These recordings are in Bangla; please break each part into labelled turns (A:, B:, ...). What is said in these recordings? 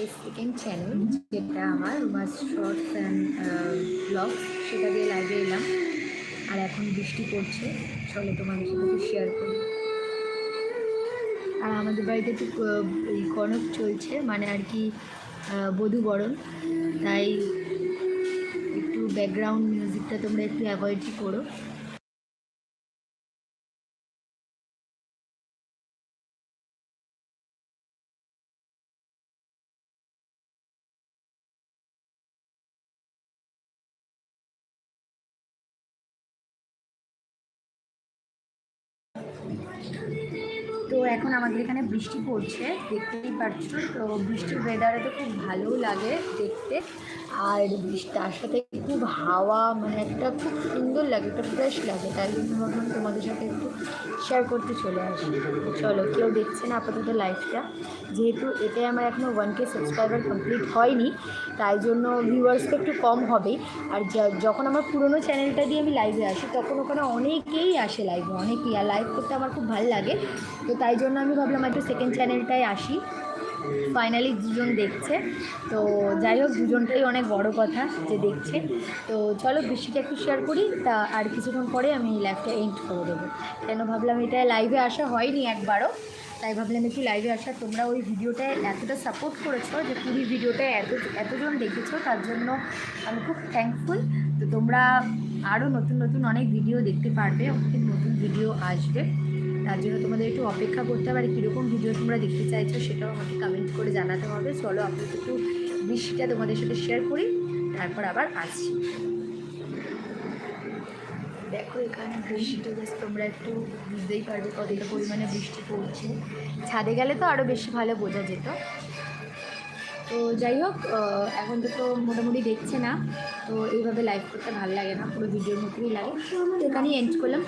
A: মাই সেকেন্ড চ্যানেল যেটা আমার রুমাস শর্টস অ্যান্ড ব্লগ সেটা দিয়ে লাইভে এলাম। আর এখন বৃষ্টি পড়ছে চলো তোমাদের সাথে শেয়ার করি। আর আমাদের বাড়িতে একটু কনক চলছে মানে আর কি বধূ বরণ। তাই একটু ব্যাকগ্রাউন্ড মিউজিকটা তোমরা একটু অ্যাভয়েডই করো। তো এখন আমাদের এখানে বৃষ্টি পড়ছে, দেখতেই পাচ্ছ। তো বৃষ্টির ওয়েদারে তো খুব ভালোও লাগে দেখতে। আর তার সাথে খুব হাওয়া মানে একটা খুব সুন্দর লাগে, একটা ফ্রেশ লাগে। তাই জন্য তোমাদের সাথে শেয়ার করতে চলে আসি। চলো, কেউ দেখছে না আপাতত লাইফটা যেহেতু এটাই আমার এখনও ওয়ান কে সাবস্ক্রাইবার কমপ্লিট হয়নি, তাই জন্য ভিউয়ার্স তো একটু কম হবে। আর যখন আমার পুরনো চ্যানেলটা দিয়ে আমি লাইভে আসি, তখন ওখানে অনেকেই আসে লাইভে অনেকেই। আর লাইভ করতে আমার খুব ভালো লাগে। তো তাই জন্য আমি ভাবলাম একটু সেকেন্ড চ্যানেলটাই আসি। ফাইনালি দুজন দেখছে। তো যাই হোক, দুজনটাই অনেক বড় কথা যে দেখছে। তো চলো বৃষ্টিটা একটু শেয়ার করি, তা আর কিছুক্ষণ পরে আমি লাইভটা এন্ড করে দেবো। কেন ভাবলাম এটা লাইভে আসা হয়নি একবারও, তাই ভাবলাম একটু লাইভে আসা। তোমরা ওই ভিডিওটায় এতটা সাপোর্ট করেছ যে পুরী ভিডিওটায় এত, এতজন দেখেছ, তার জন্য আমি খুব থ্যাঙ্কফুল তো তোমরা আরও নতুন নতুন অনেক ভিডিও দেখতে পারবে, অনেক নতুন ভিডিও আসবে। তার জন্য তোমাদের একটু অপেক্ষা করতে হবে। আর কীরকম ভিডিও তোমরা দেখতে চাইছো সেটাও আমাকে কমেন্ট করে জানাতে হবে। চলো আপনি একটু বৃষ্টিটা তোমাদের সাথে শেয়ার করি, তারপর আবার আসছি। দেখো, এখানে বৃষ্টিটা জাস্ট তোমরা একটু বুঝতেই পারবে কতটা পরিমাণে বৃষ্টি পড়ছে। ছাদে গেলে তো আরও বেশি ভালো বোঝা যেত। তো যাই হোক এখন তো তো মোটামুটি দেখছে না। তো এইভাবে লাইভ করতে ভালো লাগে না, পুরো ভিডিওর মতোই লাগে। তো এখানেই এন্ড করলাম।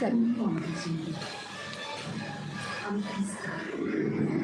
A: Amen.